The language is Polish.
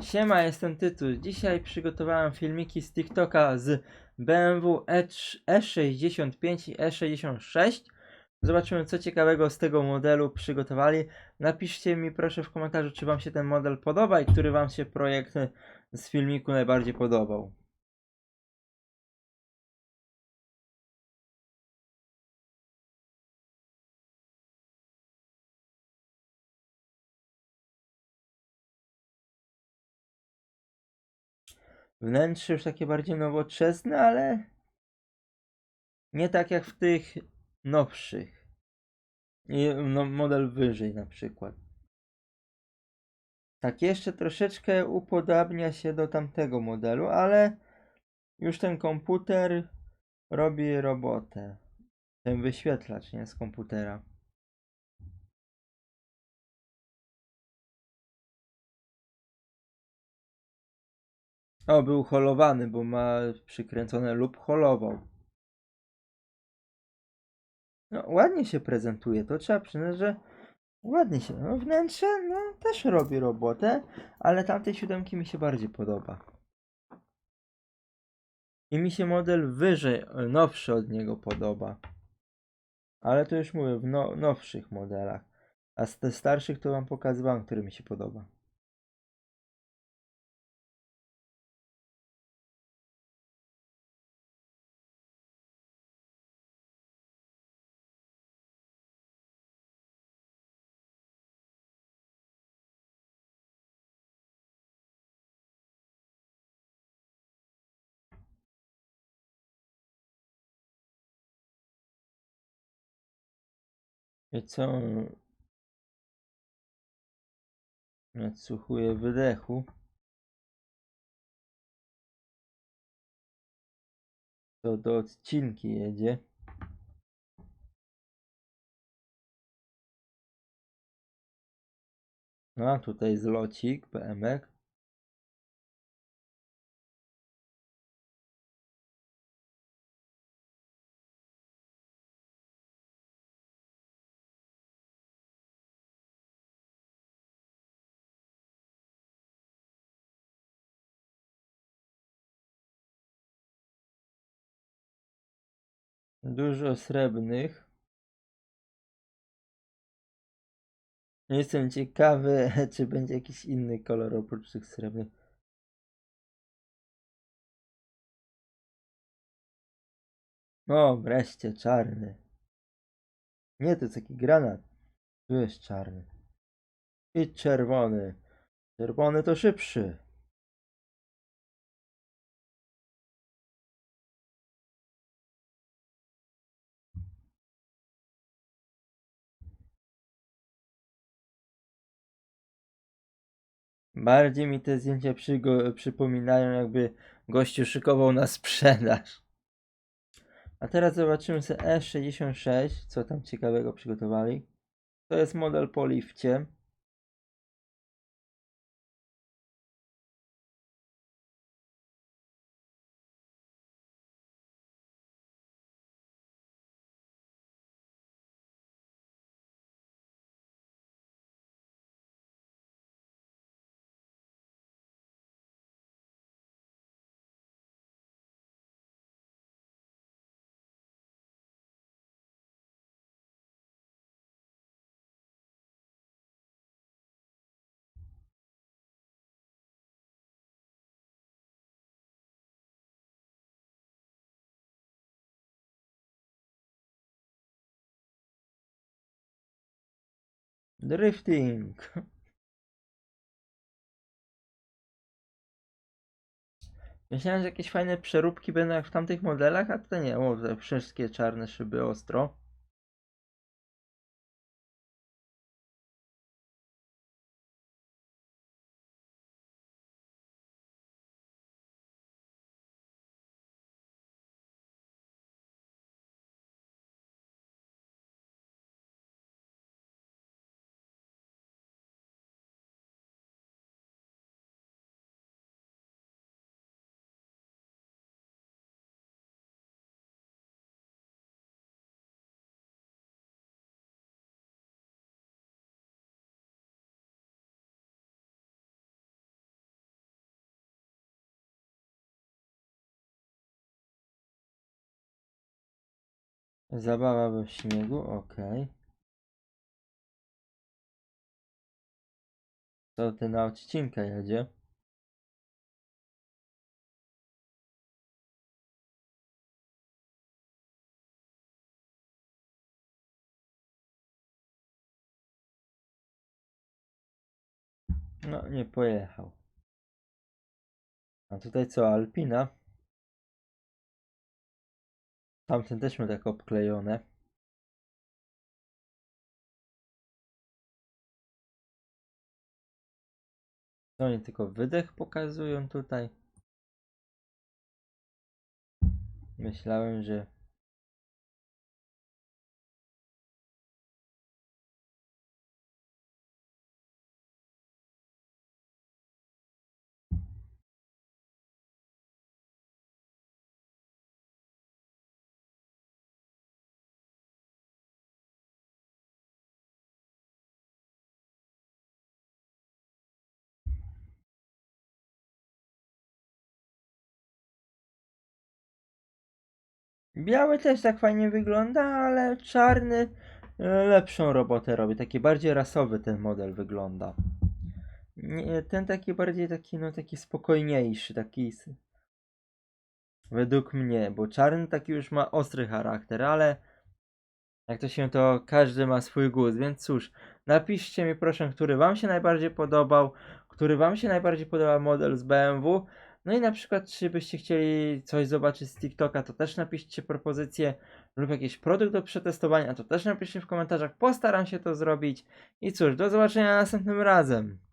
Siema, jestem Tytus. Dzisiaj przygotowałem filmiki z TikToka z BMW E E65 i E66. Zobaczymy, co ciekawego z tego modelu przygotowali. Napiszcie mi proszę w komentarzu, czy Wam się ten model podoba i który Wam się projekt z filmiku najbardziej podobał. Wnętrze już takie bardziej nowoczesne, ale nie tak jak w tych nowszych. I no, model wyżej na przykład. Tak, jeszcze troszeczkę upodabnia się do tamtego modelu, ale już ten komputer robi robotę. Ten wyświetlacz, nie z komputera. O, był holowany, bo ma przykręcone lub holował. No, ładnie się prezentuje, to trzeba przyznać, że ładnie się. No, wnętrze, no, też robi robotę, ale tamtej siódemki mi się bardziej podoba. I mi się model wyżej, nowszy od niego podoba. Ale to już mówię, w no, nowszych modelach. A z tych starszych to wam pokazywałem, który mi się podoba. I co? Nadsłuchuję wydechu. To do odcinki jedzie. No, tutaj zlocik, BMX. Dużo srebrnych. Jestem ciekawy, czy będzie jakiś inny kolor oprócz tych srebrnych. O, wreszcie czarny. Nie, to jest taki granat. Tu jest czarny. I czerwony. Czerwony to szybszy. Bardziej mi te zdjęcia przypominają, jakby gościu szykował na sprzedaż. A teraz zobaczymy sobie E66, co tam ciekawego przygotowali. To jest model po lifcie. Drifting. Myślałem, że jakieś fajne przeróbki będą jak w tamtych modelach, a to nie. O, te wszystkie czarne szyby ostro. Zabawa we śniegu, okej. To ty na odcinka jedzie. No, nie pojechał. A tutaj co, Alpina? Tamten też ma tak obklejone. To oni tylko wydech pokazują tutaj. Myślałem, że Biały też tak fajnie wygląda, ale czarny e, lepszą robotę robi. Taki bardziej rasowy ten model wygląda. Nie, ten taki bardziej taki, no taki spokojniejszy, taki według mnie, bo czarny taki już ma ostry charakter, ale jak to się to każdy ma swój gust, więc cóż, napiszcie mi proszę, który wam się najbardziej podobał, który wam się najbardziej podoba model z BMW. No i na przykład, czy byście chcieli coś zobaczyć z TikToka, to też napiszcie propozycję lub jakiś produkt do przetestowania, to też napiszcie w komentarzach. Postaram się to zrobić. I cóż, do zobaczenia następnym razem.